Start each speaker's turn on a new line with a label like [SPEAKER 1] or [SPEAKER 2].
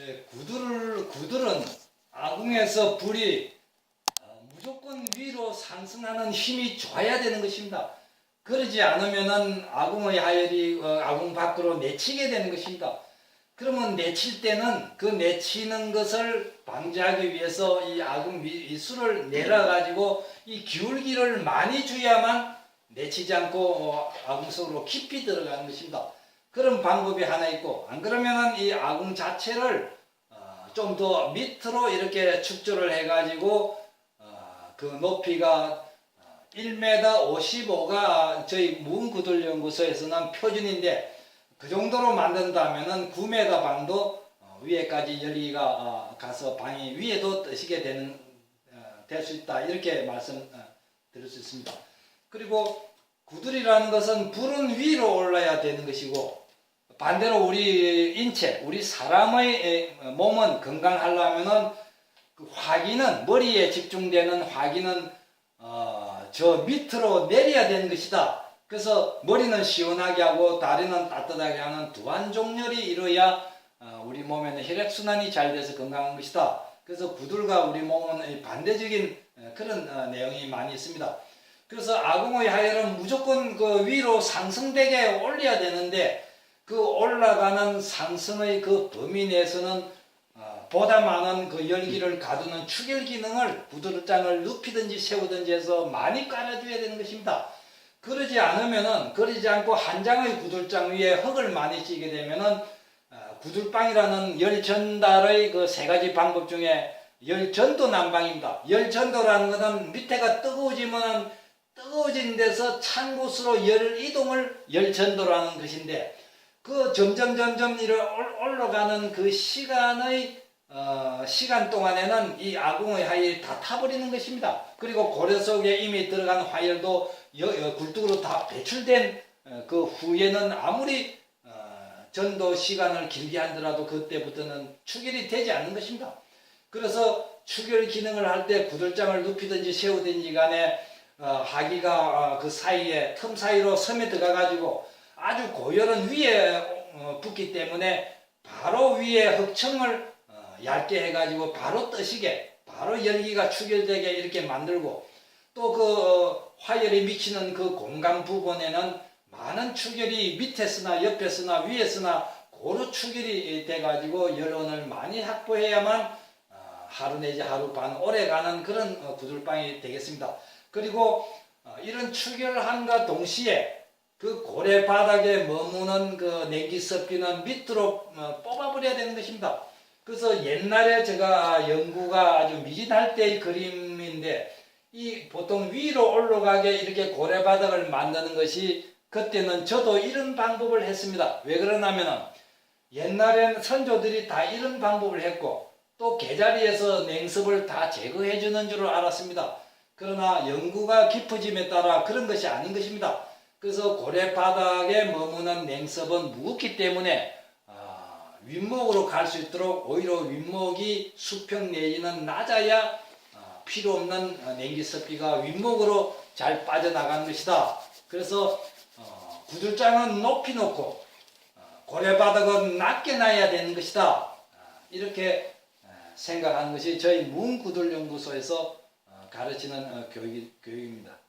[SPEAKER 1] 예, 구들 구들은 아궁에서 불이 어, 무조건 위로 상승하는 힘이 좋아야 되는 것입니다. 그러지 않으면은 아궁의 하열이 어, 아궁 밖으로 내치게 되는 것입니다. 그러면 내칠 때는 그 내치는 것을 방지하기 위해서 이 아궁 위, 이 술을 내려 가지고 이 기울기를 많이 줘야만 내치지 않고 어, 아궁 속으로 깊이 들어가는 것입니다. 그런 방법이 하나 있고 안 그러면은 이 아궁 자체를 어, 좀 더 밑으로 이렇게 축조를 해가지고 어, 그 높이가 1m 55가 저희 문구들연구소에서는 표준인데 그 정도로 만든다면은 9m 방도 어, 위에까지 열기가 어, 가서 방이 위에도 뜨시게 되는 될수 있다 이렇게 말씀 어, 드릴 수 있습니다. 그리고 구들이라는 것은 불은 위로 올라야 되는 것이고 반대로 우리 인체, 우리 사람의 에, 몸은 건강하려면은 그 화기는 머리에 집중되는 화기는 어, 저 밑으로 내려야 되는 것이다. 그래서 머리는 시원하게 하고 다리는 따뜻하게 하는 두안종렬이 이루어야 어, 우리 몸에는 혈액 순환이 잘 돼서 건강한 것이다. 그래서 구들과 우리 몸은 이 반대적인 어, 그런 어, 내용이 많이 있습니다. 그래서 아궁의 하열은 무조건 그 위로 상승되게 올려야 되는데 그 올라가는 상승의 그 범위 내에서는 어, 보다 많은 그 열기를 가두는 추결 기능을 구들장을 눕히든지 세우든지 해서 많이 깔아줘야 되는 것입니다. 그러지 않으면은 그러지 않고 한 장의 구들장 위에 흙을 많이 찌게 되면은 어, 구들방이라는 열 전달의 그 세 가지 방법 중에 열 전도 난방입니다. 열 전도라는 것은 밑에가 뜨거워지면 뜨거워진 데서 찬 곳으로 열 이동을 열 전도라는 것인데 그 점점 점점 올- 올라가는 그 시간의 어, 시간 동안에는 이 아궁의 하열이 다 타버리는 것입니다. 그리고 고려 속에 이미 들어간 화열도 굴뚝으로 다 배출된 어, 그 후에는 아무리 어, 전도 시간을 길게 하더라도 그때부터는 추결이 되지 않는 것입니다. 그래서 추결 기능을 할 때 구들장을 눕히든지 세우든지 간에 어, 하기가 어, 그 사이에 틈 사이로 섬에 들어가 가지고 아주 고열은 위에 어, 붙기 때문에 바로 위에 흑청을 어, 얇게 해가지고 바로 뜨시게 바로 열기가 추결되게 이렇게 만들고 또 그 화열이 미치는 그 공간 부분에는 많은 추결이 밑에 쓰나 옆에 쓰나 위에 쓰나 고루 추결이 돼가지고 열원을 많이 확보해야만 어, 하루 내지 하루 반 오래 가는 그런 어, 구들방이 되겠습니다. 그리고 어, 이런 추결함과 동시에 그 고래 바닥에 머무는 그 냉기 습기는 밑으로 어, 뽑아버려야 되는 것입니다. 그래서 옛날에 제가 연구가 아주 미진할 때의 그림인데 이 보통 위로 올라가게 이렇게 고래 바닥을 만드는 것이 그때는 저도 이런 방법을 했습니다. 왜 그러냐면은 옛날엔 선조들이 다 이런 방법을 했고 또 개자리에서 냉습을 다 제거해 주는 줄 알았습니다. 그러나 연구가 깊어짐에 따라 그런 것이 아닌 것입니다. 그래서 고래 바닥에 머무는 냉섭은 무겁기 때문에 아, 윗목으로 갈 수 있도록 오히려 윗목이 수평 내지는 낮아야 아, 필요 없는 어, 냉기습기가 윗목으로 잘 빠져나가는 것이다. 그래서 어, 구들장은 높이 놓고 어, 고래 바닥은 낮게 놔야 되는 것이다. 아, 이렇게 아, 생각하는 것이 저희 문구들연구소에서 어, 가르치는 어, 교육, 교육입니다.